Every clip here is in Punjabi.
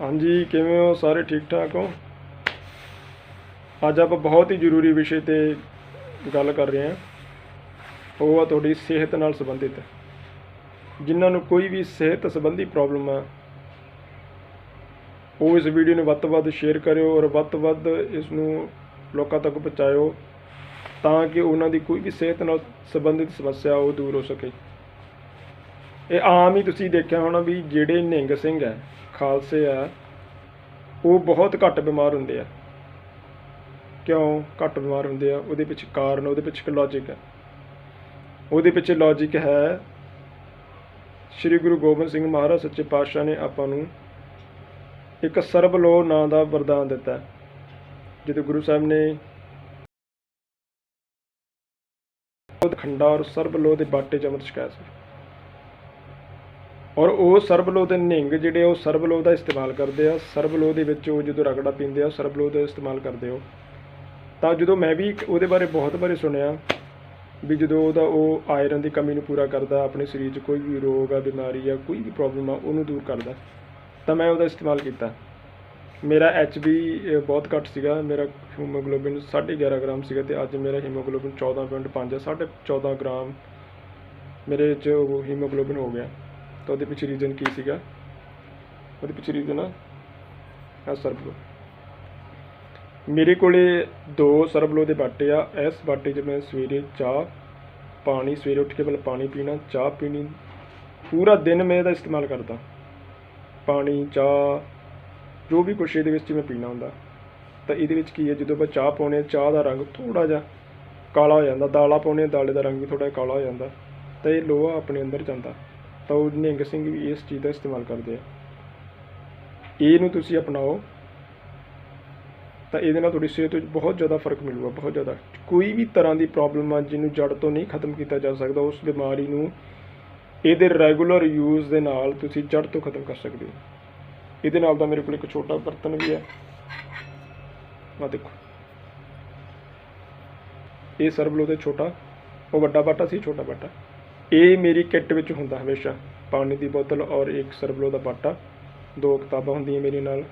ਹਾਂਜੀ, ਕਿਵੇਂ ਹੋ? ਸਾਰੇ ਠੀਕ ਠਾਕ ਹੋ? ਅੱਜ ਆਪਾਂ ਬਹੁਤ ਹੀ ਜ਼ਰੂਰੀ ਵਿਸ਼ੇ ਤੇ ਗੱਲ ਕਰ ਰਹੇ ਹਾਂ। ਉਹ ਆ ਤੁਹਾਡੀ ਸਿਹਤ ਨਾਲ ਸੰਬੰਧਿਤ। ਜਿਨ੍ਹਾਂ ਨੂੰ ਕੋਈ ਵੀ ਸਿਹਤ ਸੰਬੰਧੀ ਪ੍ਰੋਬਲਮ ਆ, ਉਹ ਇਸ ਵੀਡੀਓ ਨੂੰ ਵੱਧ ਤੋਂ ਵੱਧ ਸ਼ੇਅਰ ਕਰਿਓ ਔਰ ਵੱਧ ਤੋਂ ਵੱਧ ਇਸ ਨੂੰ ਲੋਕਾਂ ਤੱਕ ਪਹੁੰਚਾਇਓ ਤਾਂ ਕਿ ਉਹਨਾਂ ਦੀ ਕੋਈ ਵੀ ਸਿਹਤ ਨਾਲ ਸੰਬੰਧਿਤ ਸਮੱਸਿਆ ਉਹ ਦੂਰ ਹੋ ਸਕੇ। ਇਹ ਆਮ ਹੀ ਤੁਸੀਂ ਦੇਖਿਆ ਹੋਣਾ ਵੀ ਜਿਹੜੇ ਨਿੰਗ ਸਿੰਘ ਹੈ, ਖਾਲਸੇ ਆ ਉਹ ਬਹੁਤ ਘੱਟ ਬਿਮਾਰ ਹੁੰਦੇ ਆ। ਕਿਉਂ ਘੱਟ ਬਿਮਾਰ ਹੁੰਦੇ ਆ? ਉਹਦੇ ਪਿੱਛੇ ਕਾਰਨ, ਉਹਦੇ ਪਿੱਛੇ ਇੱਕ ਲੌਜੀਕ ਹੈ। ਉਹਦੇ ਪਿੱਛੇ ਲੌਜੀਕ ਹੈ, ਸ੍ਰੀ ਗੁਰੂ ਗੋਬਿੰਦ ਸਿੰਘ ਮਹਾਰਾਜ ਸੱਚੇ ਪਾਤਸ਼ਾਹ ਨੇ ਆਪਾਂ ਨੂੰ ਇੱਕ ਸਰਬਲੋ ਨਾਂ ਦਾ ਵਰਦਾਨ ਦਿੱਤਾ ਜਦੋਂ ਗੁਰੂ ਸਾਹਿਬ ਨੇ ਉਹ ਖੰਡਾ ਔਰ ਸਰਬਲੋ ਦੇ ਬਾਟੇ ਚ ਅੰਮ੍ਰਿਤ ਛਕਾਇਆ ਸੀ। ਔਰ ਉਹ ਸਰਬਲੋ ਦੇ ਨਿੰਗ ਜਿਹੜੇ ਉਹ ਸਰਬਲੋ ਦਾ ਇਸਤੇਮਾਲ ਕਰਦੇ ਆ। ਸਰਬਲੋ ਦੇ ਵਿੱਚ ਉਹ ਜਦੋਂ ਰਗੜਾ ਪੀਂਦੇ ਆ ਸਰਬਲੋ ਦਾ ਇਸਤੇਮਾਲ ਕਰਦੇ ਹੋ ਤਾਂ ਜਦੋਂ ਮੈਂ ਵੀ ਉਹਦੇ ਬਾਰੇ ਬਹੁਤ ਬਾਰੇ ਸੁਣਿਆ ਵੀ ਜਦੋਂ ਉਹਦਾ ਉਹ ਆਇਰਨ ਦੀ ਕਮੀ ਨੂੰ ਪੂਰਾ ਕਰਦਾ, ਆਪਣੇ ਸਰੀਰ 'ਚ ਕੋਈ ਵੀ ਰੋਗ ਆ, ਬਿਮਾਰੀ ਆ, ਕੋਈ ਵੀ ਪ੍ਰੋਬਲਮ ਆ, ਉਹਨੂੰ ਦੂਰ ਕਰਦਾ, ਤਾਂ ਮੈਂ ਉਹਦਾ ਇਸਤੇਮਾਲ ਕੀਤਾ। ਮੇਰਾ ਐਚਬੀ ਬਹੁਤ ਘੱਟ ਸੀਗਾ। ਮੇਰਾ ਹੀਮੋਗਲੋਬਿਨ 11.5 ਗ੍ਰਾਮ ਸੀਗਾ ਤੇ ਅੱਜ ਮੇਰਾ ਹੀਮੋਗਲੋਬਿਨ 14.5 ਹੈ 14.5 ਗ੍ਰਾਮ ਮੇਰੇ 'ਚ ਉਹ ਹੀਮੋਗਲੋਬਿਨ ਹੋ ਗਿਆ। ਤਾਂ ਉਹਦੇ ਪਿੱਛੇ ਰੀਜ਼ਨ ਕੀ ਸੀਗਾ? ਉਹਦੇ ਪਿੱਛੇ ਰੀਜ਼ਨ ਆ ਸਰਬਲੋ। ਮੇਰੇ ਕੋਲੇ ਦੋ ਸਰਬਲੋ ਦੇ ਬਾਟੇ ਆ। ਇਸ ਬਾਟੇ 'ਚ ਮੈਂ ਸਵੇਰੇ ਚਾਹ, ਪਾਣੀ, ਸਵੇਰੇ ਉੱਠ ਕੇ ਪਹਿਲਾਂ ਪਾਣੀ ਪੀਣਾ, ਚਾਹ ਪੀਣੀ। ਪੂਰਾ ਦਿਨ ਮੈਂ ਇਹਦਾ ਇਸਤੇਮਾਲ ਕਰਦਾ। ਪਾਣੀ, ਚਾਹ, ਜੋ ਵੀ ਕੁਛ ਇਹਦੇ ਵਿੱਚ ਮੈਂ ਪੀਣਾ ਹੁੰਦਾ। ਤਾਂ ਇਹਦੇ ਵਿੱਚ ਕੀ ਹੈ, ਜਦੋਂ ਆਪਾਂ ਚਾਹ ਪਾਉਂਦੇ ਹਾਂ, ਚਾਹ ਦਾ ਰੰਗ ਥੋੜਾ ਜਿਹਾ ਕਾਲਾ ਹੋ ਜਾਂਦਾ। ਦਾਲਾਂ ਪਾਉਂਦੇ ਹਾਂ, ਦਾਲੇ ਦਾ ਰੰਗ ਵੀ ਥੋੜਾ ਕਾਲਾ ਹੋ ਜਾਂਦਾ। ਤਾਂ ਇਹ ਲੋਹਾ ਆਪਣੇ ਅੰਦਰ ਜਾਂਦਾ। ਤਾਂ ਉਹ ਨਿਹੰਗ ਸਿੰਘ ਵੀ ਇਸ ਚੀਜ਼ ਦਾ ਇਸਤੇਮਾਲ ਕਰਦੇ ਆ। ਇਹਨੂੰ ਤੁਸੀਂ ਅਪਣਾਓ, ਤਾਂ ਇਹਦੇ ਨਾਲ ਤੁਹਾਡੀ ਸਿਹਤ ਵਿੱਚ ਬਹੁਤ ਜ਼ਿਆਦਾ ਫ਼ਰਕ ਮਿਲੂਗਾ, ਬਹੁਤ ਜ਼ਿਆਦਾ। ਕੋਈ ਵੀ ਤਰ੍ਹਾਂ ਦੀ ਪ੍ਰੋਬਲਮ ਆ ਜਿਹਨੂੰ ਜੜ ਤੋਂ ਨਹੀਂ ਖਤਮ ਕੀਤਾ ਜਾ ਸਕਦਾ, ਉਸ ਬਿਮਾਰੀ ਨੂੰ ਇਹਦੇ ਰੈਗੂਲਰ ਯੂਜ਼ ਦੇ ਨਾਲ ਤੁਸੀਂ ਜੜ ਤੋਂ ਖਤਮ ਕਰ ਸਕਦੇ ਹੋ। ਇਹਦੇ ਨਾਲ ਦਾ ਮੇਰੇ ਕੋਲ ਇੱਕ ਛੋਟਾ ਬਰਤਨ ਵੀ ਹੈ। ਆ ਦੇਖੋ। ਇਹ ਸਰਬਲੋ ਤੇ ਛੋਟਾ, ਉਹ ਵੱਡਾ ਬਾਟਾ ਸੀ, ਛੋਟਾ ਬਾਟਾ। ਇਹ ਮੇਰੀ ਕਿੱਟ ਵਿੱਚ ਹੁੰਦਾ ਹਮੇਸ਼ਾ। ਪਾਣੀ ਦੀ ਬੋਤਲ ਔਰ ਇੱਕ ਸਰਬਲੋ ਦਾ ਬਾਟਾ। ਦੋ ਕਿਤਾਬਾਂ ਹੁੰਦੀਆਂ ਮੇਰੇ ਨਾਲ।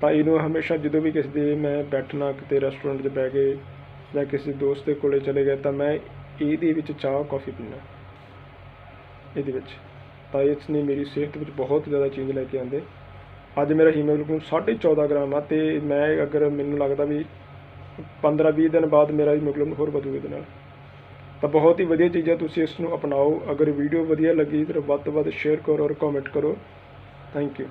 ਤਾਂ ਇਹਨੂੰ ਹਮੇਸ਼ਾ ਜਦੋਂ ਵੀ ਕਿਸੇ ਦੇ ਮੈਂ ਬੈਠਣਾ ਕਿਤੇ ਰੈਸਟੋਰੈਂਟ 'ਚ ਬਹਿ ਕੇ ਜਾਂ ਕਿਸੇ ਦੋਸਤ ਦੇ ਕੋਲੇ ਚਲੇ ਗਏ ਤਾਂ ਮੈਂ ਇਹਦੇ ਵਿੱਚ ਚਾਹ ਕਾਫੀ ਪੀਣਾ ਇਹਦੇ ਵਿੱਚ। ਤਾਂ ਇਸ ਨੇ ਮੇਰੀ ਸਿਹਤ ਵਿੱਚ ਬਹੁਤ ਜ਼ਿਆਦਾ ਚੇਂਜ ਲੈ ਕੇ ਆਂਦੇ। ਅੱਜ ਮੇਰਾ ਹੀਮੋਗਲੋਬਿਨ 14.5 ਗ੍ਰਾਮ ਆ ਤੇ ਮੈਂ ਅਗਰ ਮੈਨੂੰ ਲੱਗਦਾ ਵੀ 15-20 ਦਿਨ ਬਾਅਦ ਮੇਰਾ ਹੀਮੋਗਲੋਬਿਨ ਹੋਰ ਵਧੂਗਾ ਇਹਦੇ ਨਾਲ। ਤਾਂ ਬਹੁਤ ਹੀ ਵਧੀਆ ਚੀਜ਼ ਹੈ ਤੁਸੀਂ ਇਸ ਨੂੰ ਅਪਣਾਓ। ਅਗਰ ਵੀਡੀਓ ਵਧੀਆ ਲੱਗੀ ਤਾਂ ਵੱਧ ਤੋਂ ਵੱਧ ਸ਼ੇਅਰ ਕਰੋ ਔਰ ਕਮੈਂਟ ਕਰੋ। Thank you